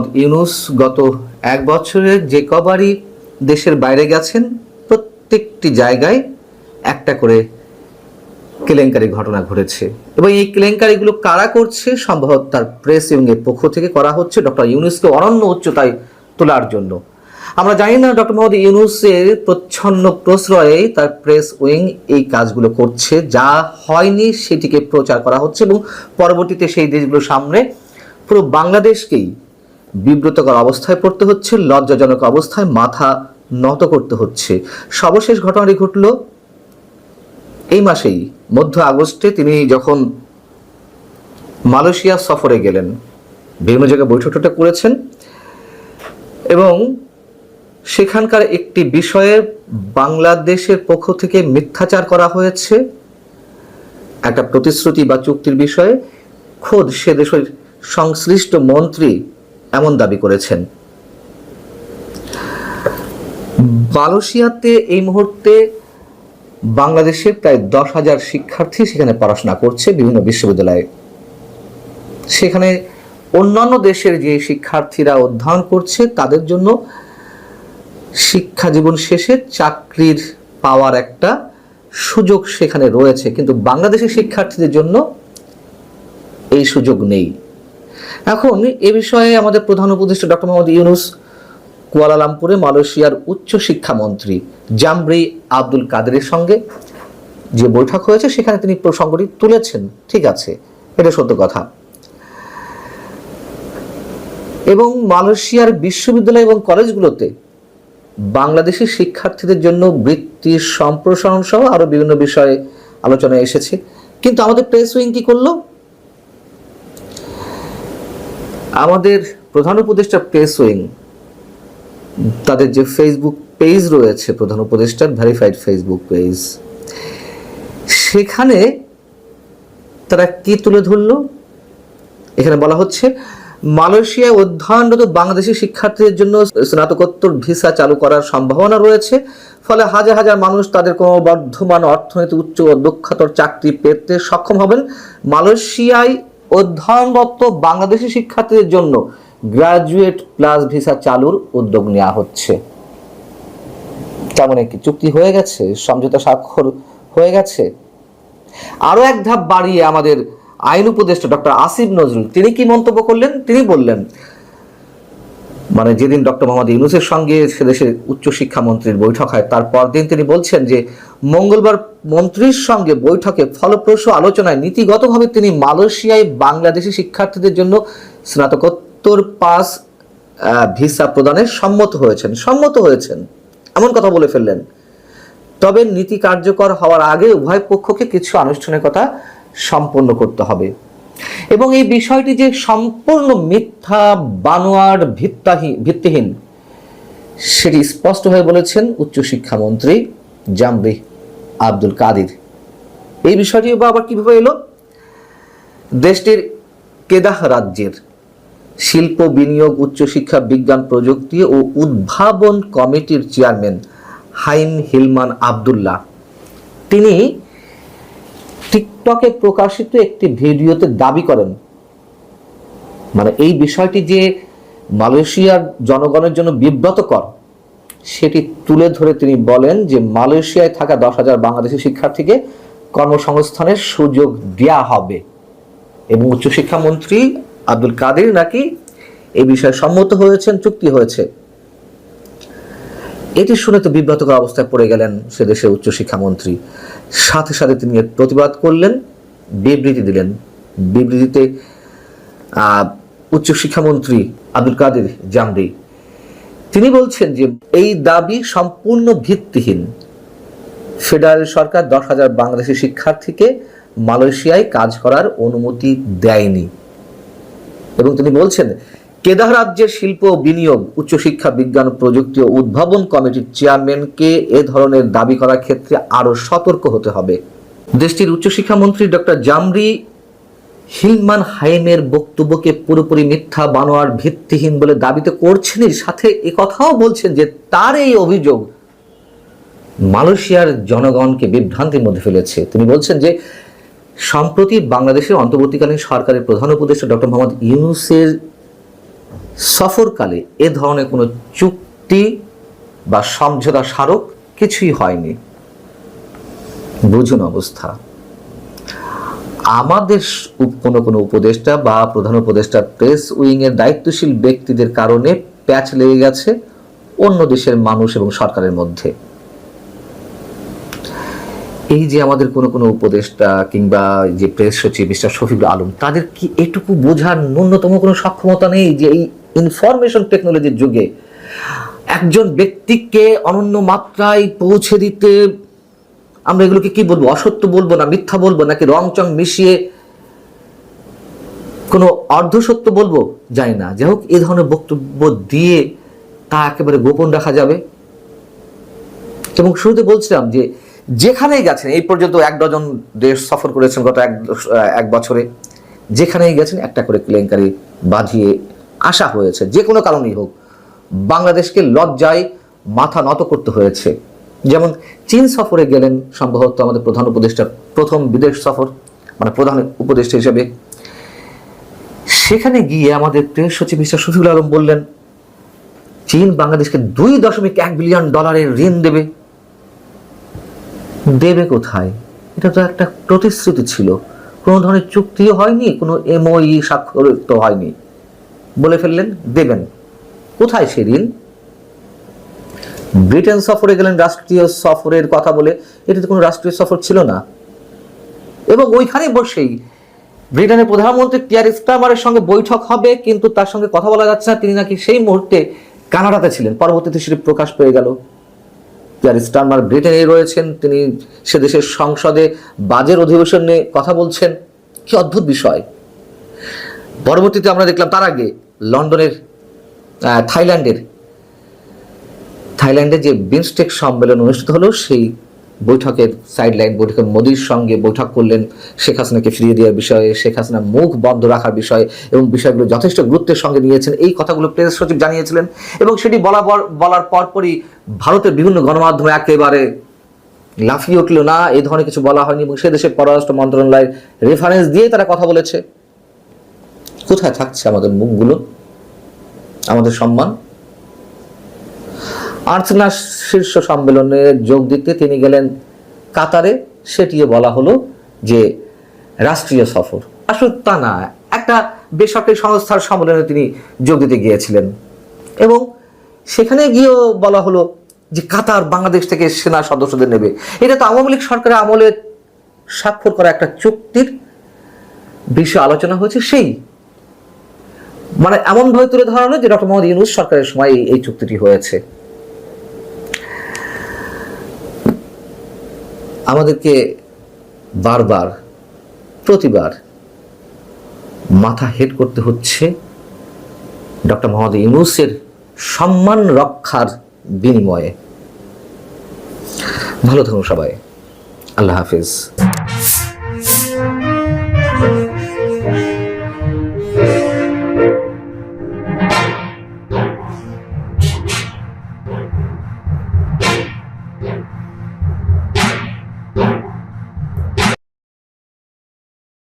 মোহাম্মদ ইউনুস গত এক বছরে যে কবারই দেশের বাইরে গেছেন, প্রত্যেকটি জায়গায় একটা করে কেলেঙ্কারি ঘটনা ঘটেছে। এবং এই কেলেঙ্কারিগুলো কারা করছে সম্ভবত তার প্রেস ইউনিয়নের পক্ষ থেকে করা হচ্ছে ডক্টর ইউনুসকে অনন্য উচ্চতায় তোলার জন্য। আমরা জানি না ডক্টর মোহাম্মদ ইউনুসের প্রচ্ছন্ন প্রশ্রয়ে তার প্রেস উইং এই কাজগুলো করছে, যা হয়নি সেটিকে প্রচার করা হচ্ছে এবং পরবর্তীতে সেই দেশগুলোর সামনে পুরো বাংলাদেশকেই বিব্রতকর অবস্থায় পড়তে হচ্ছে, লজ্জাজনক অবস্থায় মাথা নত করতে হচ্ছে। সর্বশেষ ঘটনাটি ঘটল এই মাসেই, মধ্য আগস্টে তিনি যখন মালয়েশিয়া সফরে গেলেন, বিভিন্ন জায়গায় বৈঠকটা করেছেন এবং সেখানকার একটি বিষয়ে বাংলাদেশের পক্ষ থেকে মিথ্যাচার করা হয়েছে। একটা প্রতিশ্রুতি বা চুক্তির বিষয়ে খোদ সে দেশের সংশ্লিষ্ট মন্ত্রী এমন দাবি করেছেন। মালয়েশিয়াতে এই মুহূর্তে বাংলাদেশের প্রায় দশ হাজার শিক্ষার্থী সেখানে পড়াশোনা করছে বিভিন্ন বিশ্ববিদ্যালয়ে। সেখানে অন্যান্য দেশের যে শিক্ষার্থীরা অধ্যয়ন করছে, তাদের জন্য শিক্ষা জীবন শেষে চাকরির পাওয়ার একটা সুযোগ সেখানে রয়েছে। কিন্তু বাংলাদেশের শিক্ষার্থীদের জন্য এই সুযোগ নেই। এখন এ বিষয়ে আমাদের প্রধান উপদেষ্টা ডক্টর মোহাম্মদ ইউনুস কুয়ালালামপুরে মালয়েশিয়ার উচ্চ শিক্ষামন্ত্রী জামব্রি আব্দুল কাদেরের সঙ্গে যে বৈঠক হয়েছে, সেখানে তিনি প্রসঙ্গটি তুলেছেন। ঠিক আছে, এটা সত্য কথা। এবং মালয়েশিয়ার বিশ্ববিদ্যালয় এবং কলেজগুলোতে বাংলাদেশি শিক্ষার্থীদের জন্য বৃত্তি সম্প্রসারণ সহ আরও বিভিন্ন বিষয়ে আলোচনায় এসেছে। কিন্তু আমাদের প্রেস উইং কি করল? আমাদের প্রধান উপদেষ্টা প্রেস উইং তাদের যে ফেসবুক পেজ রয়েছে, প্রধান উপদেষ্টার ভেরিফাইড ফেসবুক পেজ সেখানে তারা কি তুলে ধরলো? এখানে বলা হচ্ছে, মালয়েশিয়ায় অধ্যয়নরত বাংলাদেশি শিক্ষার্থীদের জন্য স্নাতকোত্তর ভিসা চালু করার সম্ভাবনা রয়েছে। ফলে হাজার হাজার মানুষ তাদের কোনো বর্ধমান অর্থনীতি, উচ্চ ও দক্ষতর চাকরি পেতে সক্ষম হবেন। মালয়েশিয়ায় অধ্যয়নরত বাংলাদেশি শিক্ষার্থীদের জন্য গ্রাজুয়েট প্লাস ভিসা চালুর উদ্যোগ নেওয়া হচ্ছে। তেমন একটি চুক্তি হয়ে গেছে? সমঝোতা স্বাক্ষর হয়ে গেছে? আরও এক ধাপ বাড়িয়ে আমাদের আইন উপদেষ্টা ডক্টর আসিফ নজরুল, তিনি কি মন্তব্য করলেন? তিনি বললেন মানে যেদিন ডক্টর মোহাম্মদ ইউনুসের সঙ্গে সেদেশের উচ্চশিক্ষা মন্ত্রীর বৈঠক হয়, তার পরদিন তিনি বলছেন যে মঙ্গলবার মন্ত্রীর সঙ্গে বৈঠকে ফলপ্রসূ আলোচনায় নীতিগতভাবে তিনি মালয়েশিয়ায় বাংলাদেশি শিক্ষার্থীদের জন্য স্নাতকোত্তর পাস ভিসা প্রদানে সম্মত হয়েছেন। সম্মত হয়েছেন। এমন কথা বলে ফেললেন। তবে নীতি কার্যকর হওয়ার আগে উভয় পক্ষকে কিছু আনুষ্ঠানিকতা সম্পন্ন করতে হবে। এবং এই বিষয়টি যে সম্পূর্ণ মিথ্যা, বানোয়ার ভিত্তাহীন ভিত্তিহীন, সেটি স্পষ্ট হয়ে বলেছেন উচ্চশিক্ষামন্ত্রী জামরি আব্দুল কাদির। এই বিষয়টি বা আবার কীভাবে এলো? দেশটির কেদাহ রাজ্যের শিল্প, বিনিয়োগ, উচ্চশিক্ষা, বিজ্ঞান, প্রযুক্তি ও উদ্ভাবন কমিটির চেয়ারম্যান হাইম হিলমান আবদুল্লাহ। তিনি টিকটকে প্রকাশিত একটি ভিডিওতে দাবি করেন। মানে এই বিষয়টি যে মালয়েশিয়ার জনগণের জন্য বিব্রতকর, সেটি তুলে ধরে তিনি বলেন যে মালয়েশিয়ায় থাকা দশ হাজার বাংলাদেশি শিক্ষার্থীকে কর্মসংস্থানের সুযোগ দেওয়া হবে। এবং উচ্চশিক্ষামন্ত্রী আব্দুল কাদের নাকি এই বিষয়ে সম্মত হয়েছেন, চুক্তি হয়েছে। এটি শুনে তো বিব্রতকর অবস্থায় পড়ে গেলেন সে দেশের উচ্চশিক্ষামন্ত্রী সাথে সাথে তিনি প্রতিবাদ করলেন, বিবৃতি দিলেন। বিবৃতিতে উচ্চশিক্ষামন্ত্রী আব্দুল কাদের জামরি, তিনি বলছেন যে এই দাবি সম্পূর্ণ ভিত্তিহীন। ফেডারেল সরকার দশ হাজার বাংলাদেশি শিক্ষার্থীকে মালয়েশিয়ায় কাজ করার অনুমতি দেয়নি। এবং তিনি বলছেন কেদাহ রাজ্যের শিল্প বিনিয়োগ, উচ্চশিক্ষা, বিজ্ঞান প্রযুক্তি ও উদ্ভাবন কমিটির চেয়ারম্যানকে এ ধরনের দাবি করার ক্ষেত্রে আরও সতর্ক হতে হবে। দেশটির উচ্চশিক্ষা মন্ত্রী ডক্টর জামরি হিলমান হাইমের বক্তব্যকে পুরোপুরি মিথ্যা, বানোয়ার, ভিত্তিহীন বলে দাবিতে করছেনই সাথে কথাও বলছেন যে তার এই অভিযোগ মালয়েশিয়ার জনগণকে বিভ্রান্তির মধ্যে ফেলেছে। তিনি বলছেন যে সম্প্রতি বাংলাদেশের অন্তর্বর্তীকালীন সরকারের প্রধান উপদেষ্টা ডক্টর মোহাম্মদ ইউনুসের সফরকালে এ ধরনের কোনো চুক্তি বা সমঝোতা স্মারক কিছুই হয়নি। বুঝুন অবস্থা। আমাদের কোনো কোনো উপদেষ্টা বা প্রধান উপদেষ্টা প্রেস উইংয়ের দায়িত্বশীল ব্যক্তিদের কারণে প্যাচ লেগে গেছে অন্য দেশের মানুষ এবং সরকারের মধ্যে। এই যে আমাদের কোনো কোনো উপদেষ্টা কিংবা যে প্রেস সচিব মিস্টার শফিকুল আলম, তাদের কি এটুকু বোঝার ন্যূনতম কোনো সক্ষমতা নেই যে এই ইনফরমেশন টেকনোলজির যুগে একজন ব্যক্তিকে অনন্য মাত্রায় পৌঁছে দিতে আমরা এগুলোকে কি বলব? অসত্য বলব না, মিথ্যা বলব নাকি রং চং মিশিয়ে কোনো অর্ধসত্য বলব? জানি না। যাই হোক, এ ধরনের বক্তব্য দিয়ে তা একেবারে গোপন রাখা যাবে। এবং শুরুতে বলছিলাম যে, যেখানেই গেছেন, এই পর্যন্ত এক ডজন দেশ সফর করেছেন গত এক এক বছরে, যেখানেই গেছেন একটা করে কেলেঙ্কারি বাঁধিয়ে আসা হয়েছে, যে কোনো কারণেই হোক, বাংলাদেশকে লজ্জায় মাথা নত করতে হয়েছে। যেমন চীন সফরে গেলেন সম্ভবত আমাদের প্রধান উপদেষ্টার প্রথম বিদেশ সফর মানে প্রধান উপদেষ্টা হিসেবে। সেখানে গিয়ে আমাদের প্রেস সচিব মিস্টার শফিকুল আলম বললেন, চীন বাংলাদেশকে দুই দশমিক এক বিলিয়ন ডলারের ঋণ দেবে। দেবে কোথায়? এটা তো একটা প্রতিশ্রুতি ছিল। কোনো ধরনের চুক্তিও হয়নি, কোনো এমওই স্বাক্ষরিত হয়নি। বলে ফেললেন, দেবেন। কোথায় সে ঋণ? ব্রিটেন সফরে গেলেন, রাষ্ট্রীয় সফরের কথা বলে। এটা তো কোনো রাষ্ট্রীয় সফর ছিল না। এবং ওইখানে বসেই ব্রিটেনের প্রধানমন্ত্রী টিয়ার স্টামারের সঙ্গে বৈঠক হবে, কিন্তু তার সঙ্গে কথা বলা যাচ্ছে না। তিনি নাকি সেই মুহূর্তে কানাডাতে ছিলেন। পরবর্তীতে সেটি প্রকাশ পেয়ে গেল। টিয়ার স্টারমার ব্রিটেনে রয়েছেন। তিনি সে দেশের সংসদে বাজের অধিবেশন নিয়ে কথা বলছেন। কি অদ্ভুত বিষয়। পরবর্তীতে আমরা দেখলাম তার আগে লন্ডনের থাইল্যান্ডের, থাইল্যান্ডে যে বিমস্টেক সম্মেলন অনুষ্ঠিত হলো, সেই বৈঠকের সাইডলাইন বৈঠকে মোদির সঙ্গে বৈঠক করলেন শেখ হাসিনাকে ফিরিয়ে দেওয়ার বিষয়ে, শেখ হাসিনা মুখ বন্ধ রাখার বিষয়ে এবং বিষয়গুলো যথেষ্ট গুরুত্বের সঙ্গে নিয়েছেন। এই কথাগুলো প্রেস সচিব জানিয়েছিলেন এবং সেটি বলা বলার পরপরই ভারতের বিভিন্ন গণমাধ্যমে একেবারে লাফিয়ে উঠল, না এই ধরনের কিছু বলা হয়নি এবং সে দেশের পররাষ্ট্র মন্ত্রণালয়ের রেফারেন্স দিয়ে তারা কথা বলেছে। কোথায় থাকছে আমাদের মুখগুলো? আমাদের সম্মান? আর্সেনা শীর্ষ সম্মেলনে যোগ দিতে তিনি গেলেন কাতারে। সেটিও বলা হলো যে রাষ্ট্রীয় সফর। আসলে তা না, একটা বেসরকারি সংস্থার সম্মেলনে তিনি যোগ দিতে গিয়েছিলেন। এবং সেখানে গিয়েও বলা হলো যে কাতার বাংলাদেশ থেকে সেনা সদস্যদের নেবে। এটা তো আওয়ামী লীগ সরকারের আমলে স্বাক্ষর করা একটা চুক্তির বিষয়ে আলোচনা হয়েছে। সেই মানে এমনভাবে তুলে ধরানো যে ডক্টর মোহাম্মদ ইউনুস সরকারের সময় এই- চুক্তিটি হয়েছে। আমাদেরকে বারবার, প্রতিবার মাথা হেড করতে হচ্ছে ডক্টর মোহাম্মদ ইউনুসের সম্মান রক্ষার বিনিময়ে। ভালো থাকুন সবাই। আল্লাহ হাফিজ।